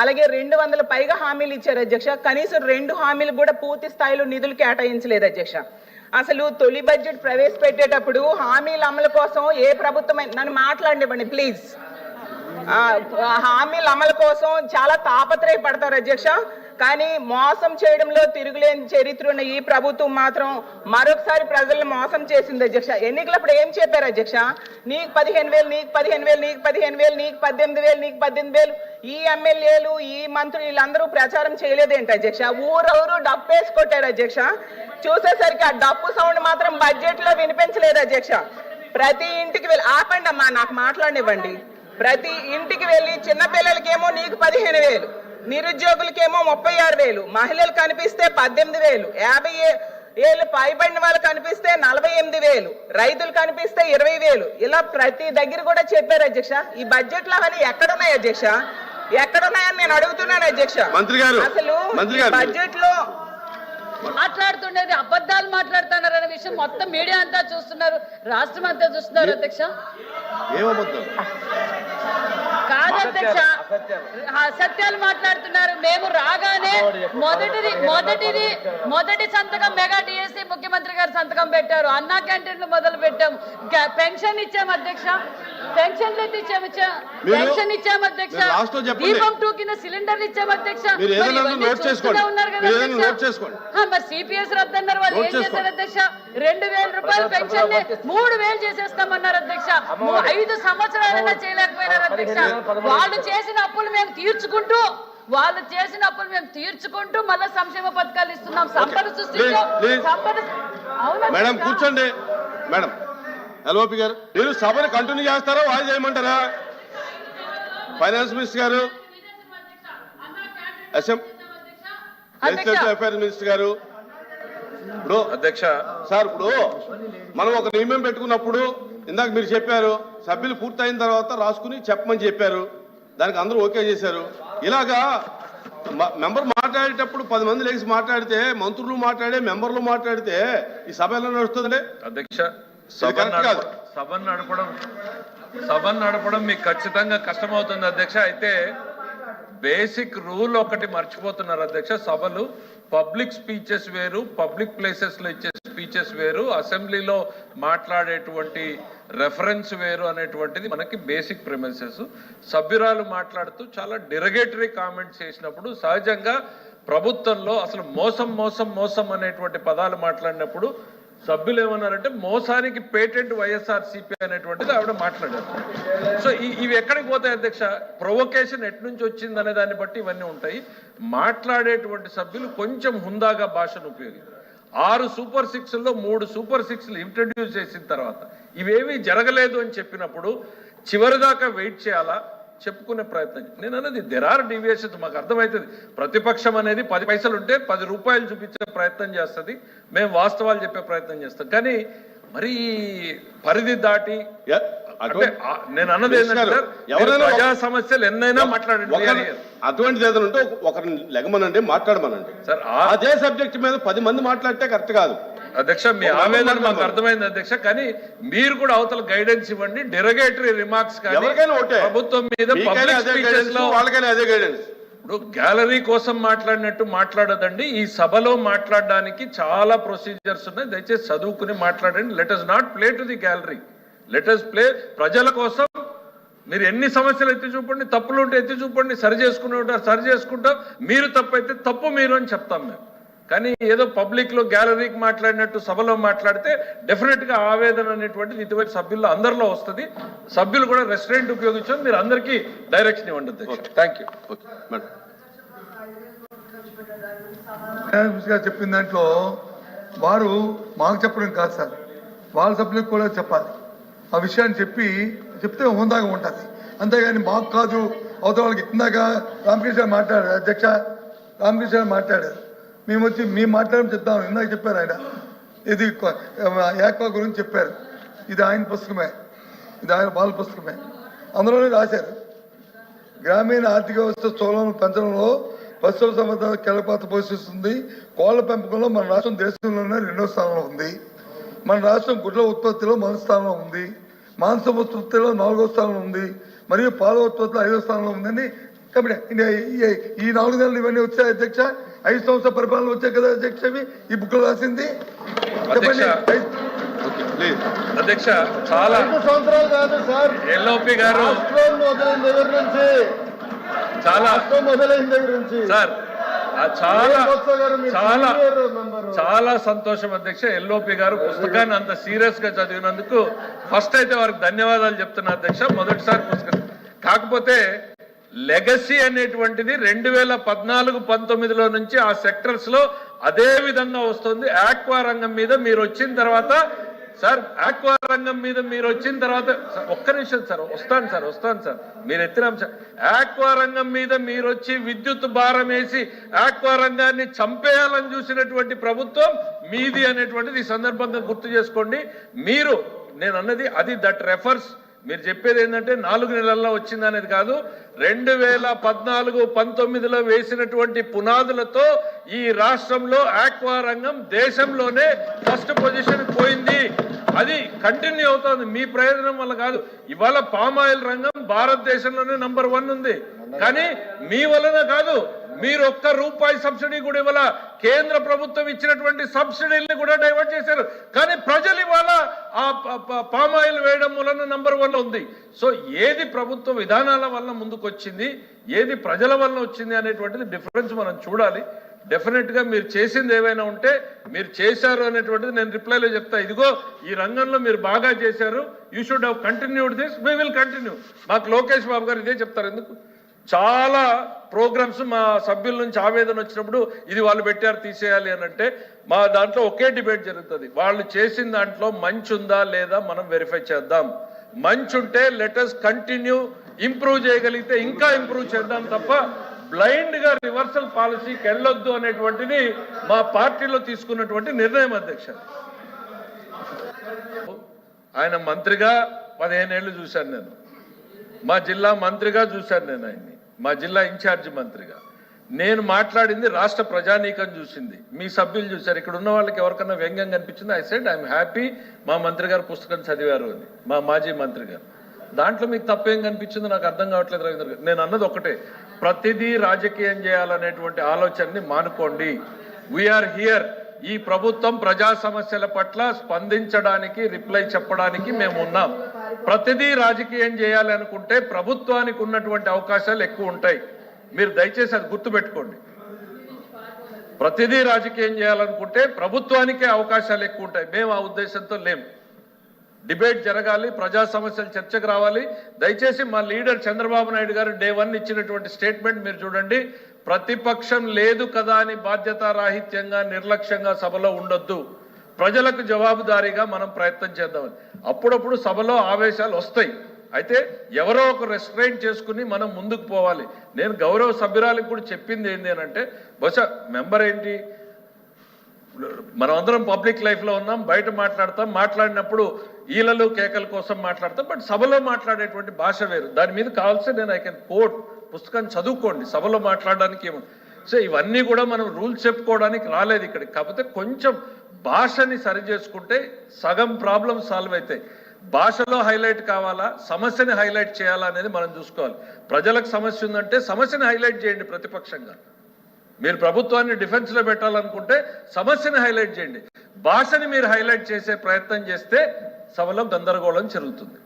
అలాగే రెండు వందల పైగా హామీలు ఇచ్చారు అధ్యక్ష. కనీసం రెండు హామీలు కూడా పూర్తి స్థాయిలో నిధులు కేటాయించలేదు అధ్యక్ష. అసలు తొలి బడ్జెట్ ప్రవేశపెట్టేటప్పుడు హామీల అమలు కోసం ఏ ప్రభుత్వం నన్ను మాట్లాడివ్వండి ప్లీజ్. హామీల అమలు కోసం చాలా తాపత్రయపడతారు అధ్యక్ష. కానీ మోసం చేయడంలో తిరుగులేని చరిత్ర ఉన్న ఈ ప్రభుత్వం మాత్రం మరొకసారి ప్రజలను మోసం చేసింది అధ్యక్ష. ఎన్నికలప్పుడు ఏం చెప్పారు అధ్యక్ష? నీకు పదిహేను వేలు నీకు పదిహేను వేలు నీకు పదిహేను వేలు నీకు పద్దెనిమిది వేలు నీకు పద్దెనిమిది వేలు ఈ ఎమ్మెల్యేలు ఈ మంత్రులు వీళ్ళందరూ ప్రచారం చేయలేదేంటి అధ్యక్ష? ఊరూరు డప్పు కొట్టారు అధ్యక్ష. చూసేసరికి ఆ డప్పు సౌండ్ మాత్రం బడ్జెట్లో వినిపించలేదు అధ్యక్ష. ప్రతి ఇంటికి వెళ్ళి ఆపండి అమ్మా నాకు మాట్లాడనివ్వండి. ప్రతి ఇంటికి వెళ్ళి చిన్నపిల్లలకేమో నీకు పదిహేను వేలు నిరుద్యోగులకేమో ముప్పై ఆరు వేలు మహిళలు కనిపిస్తే పద్దెనిమిది వేలు యాభై ఏళ్ళు పైబడిన వాళ్ళు కనిపిస్తే నలభై ఎనిమిది వేలు రైతులు కనిపిస్తే ఇరవై వేలు. ఇలా ప్రతి దగ్గర కూడా చెప్పారు అధ్యక్ష. ఈ బడ్జెట్లో అవన్నీ ఎక్కడున్నాయి అధ్యక్ష? ఎక్కడున్నాయని నేను అడుగుతున్నాను అధ్యక్ష. మంత్రి గారు, అసలు మంత్రి గారు. బడ్జెట్లో మాట్లాడుతుండేది అబద్ధాలు మాట్లాడుతున్నారు అనే విషయం మొత్తం మీడియా అంతా చూస్తున్నారు రాష్ట్రం అంతా చూస్తున్నారు అధ్యక్ష. కాదు అధ్యక్ష అసత్యాలు మాట్లాడుతున్నారు. మేము రాగానే మొదటిది మొదటిది మొదటి సంతకం మెగా డిఎస్సి ముఖ్యమంత్రి గారు సంతకం పెట్టారు. అన్నా క్యాంటీన్లు మొదలు పెట్టాం. గ- పెన్షన్ ఇచ్చాం అధ్యక్ష. ఇచ్చాం మీరు- పెన్షన్ ఇచ్చాం అధ్యక్ష. దీపం టూ కింద సిలిండర్లు ఇచ్చాం అధ్యక్ష. మీరు ఉన్నారు కదా సిపిఎస్ రద్దన్నారు వాళ్ళు. నోట్ ఏం చేశారు. అధ్యక్ష? రెండు వేల రూపాయలు పెన్షన్ మూడు వేలు చేసేస్తామన్నారు అధ్యక్ష. ఐదు సంవత్సరాలైనా చేయలేకపోయినారు అధ్యక్ష. వాళ్ళు చేసిన అప్పులు మేము తీర్చుకుంటూ వాళ్ళు చేసిన అప్పులు మేము తీర్చుకుంటూ మళ్ళీ సంక్షేమ పథకాలు ఇస్తున్నాం. సంపద సృష్టించాం. సంపద మేడం? కూర్చోండి. మేడం. ఎల్ఓపి గారు. మీరు సభను కంటిన్యూ చేస్తారా? వాయిదా చేయమంటారా ఫైనాన్స్ మినిస్టర్ గారు. అసెంబ్లీ అఫైర్స్ మినిస్టర్ గారు. ఇప్పుడు అధ్యక్ష. సార్ ఇప్పుడు మనం ఒక నియమం పెట్టుకున్నప్పుడు ఇందాక మీరు చెప్పారు సభ్యులు పూర్తయిన తర్వాత రాసుకుని చెప్పమని చెప్పారు. దానికి అందరూ ఓకే చేశారు. ఇలాగా మెంబర్ మాట్లాడేటప్పుడు పది మంది లేచి మాట్లాడితే మంత్రులు మాట్లాడే మెంబర్లు మాట్లాడితే ఈ సభ ఎలా నడుస్తుంది అధ్యక్ష సభ. సభను నడపడం సభను నడపడం మీకు ఖచ్చితంగా కష్టమవుతుంది అధ్యక్ష. అయితే బేసిక్ రూల్ ఒకటి మర్చిపోతున్నారు అధ్యక్ష. సభలు పబ్లిక్ స్పీచెస్ వేరు పబ్లిక్ ప్లేసెస్లో ఇచ్చే స్పీచెస్ వేరు. అసెంబ్లీలో మాట్లాడేటువంటి రెఫరెన్స్ వేరు అనేటువంటిది మనకి బేసిక్ ప్రిమిసెస్ సభ్యురాలు మాట్లాడుతూ చాలా డిరగేటరీ కామెంట్స్ చేసినప్పుడు సహజంగా ప్రభుత్వంలో అసలు మోసం మోసం మోసం అనేటువంటి పదాలు మాట్లాడినప్పుడు సభ్యులు ఏమన్నారంటే మోసానికి పేటెంట్ వైఎస్ఆర్ సిపి అనేటువంటిది ఆవిడ మాట్లాడారు. సో ఇవి ఎక్కడికి పోతాయి అధ్యక్ష? ప్రొవొకేషన్ ఎట్నుంచి వచ్చింది అనే దాన్ని బట్టి ఇవన్నీ ఉంటాయి. మాట్లాడేటువంటి సభ్యులు కొంచెం హుందాగా భాషను ఉపయోగించారు ఆరు సూపర్ సిక్స్లో మూడు సూపర్ సిక్స్లు ఇంట్రడ్యూస్ చేసిన తర్వాత ఇవేమీ జరగలేదు అని చెప్పినప్పుడు చివరిదాకా వెయిట్ చేయాలా? చెప్పుకునే ప్రయత్నం. నేను అన్నది దెర్ ఆర్ డీవియేషన్స్ మాకు అర్థమవుతుంది ప్రతిపక్షం అనేది పది పైసలు ఉంటే పది రూపాయలు చూపించే ప్రయత్నం చేస్తుంది. మేము వాస్తవాలు చెప్పే ప్రయత్నం చేస్తాం. కానీ మరి పరిధి దాటి అటువంటి- నేను అన్నది ప్రజా సమస్యలు ఎన్నైనా మాట్లాడండి. అటువంటిది ఏదైనా ఉంటే ఒక- ఒకరిని లెగమనండి మాట్లాడమనండి. సార్ అదే సబ్జెక్ట్ మీద పది మంది మాట్లాడితే కరెక్ట్ కాదు. అధ్యక్ష మీ ఆవేదన మాకు. అర్థమైంది అధ్యక్ష కానీ మీరు కూడా అవతల గైడెన్స్ ఇవ్వండి. డెరగేటరీ రిమార్క్స్ ప్రభుత్వం మీద ఇప్పుడు గ్యాలరీ కోసం మాట్లాడినట్టు మాట్లాడదండి. ఈ సభలో మాట్లాడడానికి చాలా ప్రొసీజర్స్ ఉన్నాయి. దయచేసి చదువుకుని మాట్లాడండి. Let us not play to the gallery let us play ప్రజల కోసం. మీరు ఎన్ని సమస్యలు ఎత్తి చూపండి తప్పులు ఉంటే ఎత్తి చూపండి సరి చేసుకుని ఉంటారు సరి చేసుకుంటాం. మీరు తప్పు అయితే తప్పు మీరు అని చెప్తాం మేము. కానీ ఏదో పబ్లిక్లో గ్యాలరీకి మాట్లాడినట్టు సభలో మాట్లాడితే డెఫినెట్గా ఆవేదన అనేటువంటిది ఇటువైపు సభ్యుల్లో అందరిలో వస్తుంది. సభ్యులు కూడా రెస్టారెంట్ ఉపయోగించారు మీరు అందరికీ డైరెక్షన్ ఇవ్వండి థ్యాంక్ యూ. గారు చెప్పిన దాంట్లో వారు మాకు చెప్పడం కాదు సార్. వాళ్ళ సభ్యులకు కూడా చెప్పాలి. ఆ విషయాన్ని చెప్పి చెప్తే హోందాగా ఉంటుంది. అంతేగాని మాకు కాదు అవతల వాళ్ళకి ఇందాక రామకృష్ణ మాట్లాడారు అధ్యక్ష రామకృష్ణ మాట్లాడారు. మేము వచ్చి మేము మాట్లాడడం చెప్తాం ఇందాక చెప్పారు ఆయన. ఇది కొ- యాక్వా గురించి చెప్పారు. ఇది ఆయన పుస్తకమే. ఇది ఆయన బాల పుస్తకమే. అందులోనే రాశారు. గ్రామీణ ఆర్థిక వ్యవస్థ స్థూలం పెంచడంలో పశువుల సంపద కీలకపాత్ర పోషిస్తుంది. కోళ్ళ పెంపకంలో మన రాష్ట్రం దేశంలోనే రెండో స్థానంలో ఉంది. మన రాష్ట్రం గుడ్ల ఉత్పత్తిలో మొదటి స్థానంలో ఉంది. మాంసం ఉత్పత్తిలో నాలుగో స్థానంలో ఉంది. మరియు పాల ఉత్పత్తిలో ఐదో స్థానంలో ఉందని కాబట్టి ఈ- ఈ నాలుగు నెలలు ఇవన్నీ వచ్చాయి అధ్యక్ష. ఐదు సంవత్సరాల పరిపాలన వచ్చాయి కదా అధ్యక్ష ఈ బుక్లో రాసింది? చెప్పండి. అధ్యక్ష. చాలా సంవత్సరాలు కాదు సార్. ఎల్ఓపి గారు. దగ్గర నుంచి. చాలా దగ్గర నుంచి. సార్ ఆ చాలా చాలా. చాలా సంతోషం అధ్యక్ష ఎల్ఓపి గారు పుస్తకాన్ని అంత సీరియస్గా చదివినందుకు ఫస్ట్ అయితే వారికి ధన్యవాదాలు చెప్తున్నా అధ్యక్ష మొదటిసారి పుస్తకం. కాకపోతే లెగసీ అనేటువంటిది రెండు వేల పద్నాలుగు పంతొమ్మిదిలో నుంచి ఆ సెక్టర్స్లో అదే విధంగా వస్తుంది. ఆక్వా రంగం మీద మీరు వచ్చిన తర్వాత సార్ ఆక్వా రంగం మీద మీరు వచ్చిన తర్వాత ఒక్క నిమిషం సార్ వస్తాను సార్ వస్తాను సార్. మీరు ఎత్తిన అంశం. ఆక్వా రంగం మీద మీరు వచ్చి విద్యుత్ భారం వేసి ఆక్వా రంగాన్ని చంపేయాలని చూసినటువంటి ప్రభుత్వం మీది అనేటువంటిది ఈ సందర్భంగా గుర్తు చేసుకోండి. మీరు నేను అన్నది అది దట్ రెఫర్స్ మీరు చెప్పేది ఏంటంటే నాలుగు నెలల్లో వచ్చింది అనేది కాదు రెండు వేల పద్నాలుగు పంతొమ్మిదిలో వేసినటువంటి పునాదులతో ఈ రాష్ట్రంలో ఆక్వా రంగం దేశంలోనే ఫస్ట్ పొజిషన్ పోయింది. అది కంటిన్యూ అవుతుంది. మీ ప్రయోజనం వల్ల కాదు. ఇవాళ పామాయిల్ రంగం భారతదేశంలోనే నంబర్ వన్ ఉంది. కానీ మీ వలన కాదు. మీరు ఒక్క రూపాయి సబ్సిడీ కూడా ఇవ్వాల. కేంద్ర ప్రభుత్వం ఇచ్చినటువంటి సబ్సిడీల్ని కూడా డైవర్ట్ చేశారు. కానీ ప్రజలు ఇవాళ ఆ పామాయిల్ వేయడం వలన నంబర్ వన్ ఉంది. సో ఏది ప్రభుత్వ విధానాల వల్ల ముందుకు వచ్చింది ఏది ప్రజల వల్ల వచ్చింది అనేటువంటిది డిఫరెన్స్ మనం చూడాలి. డెఫినెట్గా మీరు చేసింది ఏవైనా ఉంటే మీరు చేశారు అనేటువంటిది నేను రిప్లైలో చెప్తా. ఇదిగో ఈ రంగంలో మీరు బాగా చేశారు. You should have continued this we will continue మాకు లోకేష్ బాబు గారు ఇదే చెప్తారు. ఎందుకు? చాలా ప్రోగ్రామ్స్ మా సభ్యుల నుంచి ఆవేదన వచ్చినప్పుడు ఇది వాళ్ళు పెట్టారు తీసేయాలి అని అంటే మా దాంట్లో ఒకే డిబేట్ జరుగుతుంది. వాళ్ళు చేసిన దాంట్లో మంచి ఉందా లేదా మనం వెరిఫై చేద్దాం. మంచి ఉంటే లెటర్స్ కంటిన్యూ ఇంప్రూవ్ చేయగలిగితే ఇంకా ఇంప్రూవ్ చేద్దాం తప్ప బ్లైండ్గా రివర్సల్ పాలసీకి వెళ్ళొద్దు అనేటువంటిది మా పార్టీలో తీసుకున్నటువంటి నిర్ణయం అధ్యక్ష. ఆయన మంత్రిగా పదిహేనేళ్ళు చూశాను నేను. మా జిల్లా మంత్రిగా చూశాను నేను ఆయన్ని. మా జిల్లా ఇన్ఛార్జి మంత్రిగా. నేను మాట్లాడింది రాష్ట్ర ప్రజానీకం చూసింది. మీ సభ్యులు చూశారు. ఇక్కడ ఉన్న వాళ్ళకి ఎవరికన్నా వ్యంగ్యం కనిపించింది? ఐ సెడ్ ఐఎమ్ హ్యాపీ మా మంత్రి గారు పుస్తకం చదివారు అని. మా మాజీ మంత్రి గారు. దాంట్లో మీకు తప్పేం కనిపించింది నాకు అర్థం కావట్లేదు రవీంద్ర గారు. నేను అన్నది ఒకటే. ప్రతిదీ రాజకీయం చేయాలనేటువంటి ఆలోచనని మానుకోండి. వీఆర్ హియర్ ఈ ప్రభుత్వం ప్రజా సమస్యల పట్ల స్పందించడానికి రిప్లై చెప్పడానికి మేము ఉన్నాం. ప్రతిదీ రాజకీయం చేయాలనుకుంటే ప్రభుత్వానికి ఉన్నటువంటి అవకాశాలు ఎక్కువ ఉంటాయి. మీరు దయచేసి అది గుర్తుపెట్టుకోండి. ప్రతిదీ రాజకీయం చేయాలనుకుంటే ప్రభుత్వానికే అవకాశాలు ఎక్కువ ఉంటాయి. మేము ఆ ఉద్దేశంతో లేము డిబేట్ జరగాలి ప్రజా సమస్యలు చర్చకు రావాలి. దయచేసి మా లీడర్ చంద్రబాబు నాయుడు గారు డే వన్ ఇచ్చినటువంటి స్టేట్మెంట్ మీరు చూడండి. ప్రతిపక్షం లేదు కదా అని బాధ్యతారాహిత్యంగా నిర్లక్ష్యంగా సభలో ఉండొద్దు. ప్రజలకు జవాబుదారీగా మనం ప్రయత్నం చేద్దామని అప్పుడప్పుడు సభలో ఆవేశాలు వస్తాయి. అయితే ఎవరో ఒక రెస్ట్రైన్ చేసుకుని మనం ముందుకు పోవాలి. నేను గౌరవ సభ్యురాలకు కూడా చెప్పింది ఏంటి అని అంటే బహుశా మెంబర్ ఏంటి? మనం అందరం పబ్లిక్ లైఫ్లో ఉన్నాం బయట మాట్లాడతాం మాట్లాడినప్పుడు ఈలలు కేకల కోసం మాట్లాడతాం బట్ సభలో మాట్లాడేటువంటి భాష వేరు. దాని మీద కావాల్సి నేను ఐ కెన్ కోట్ పుస్తకాన్ని చదువుకోండి. సభలో మాట్లాడడానికి ఏమో. సో ఇవన్నీ కూడా మనం రూల్స్ చెప్పుకోవడానికి రాలేదు ఇక్కడికి. కాకపోతే కొంచెం భాషని సరి చేసుకుంటే సగం ప్రాబ్లం సాల్వ్ అవుతాయి. భాషలో హైలైట్ కావాలా? సమస్యని హైలైట్ చేయాలా అనేది మనం చూసుకోవాలి. ప్రజలకు సమస్య ఉందంటే సమస్యని హైలైట్ చేయండి ప్రతిపక్షంగా. మీరు ప్రభుత్వాన్ని డిఫెన్స్లో పెట్టాలనుకుంటే సమస్యని హైలైట్ చేయండి. భాషని మీరు హైలైట్ చేసే ప్రయత్నం చేస్తే సభలో గందరగోళం జరుగుతుంది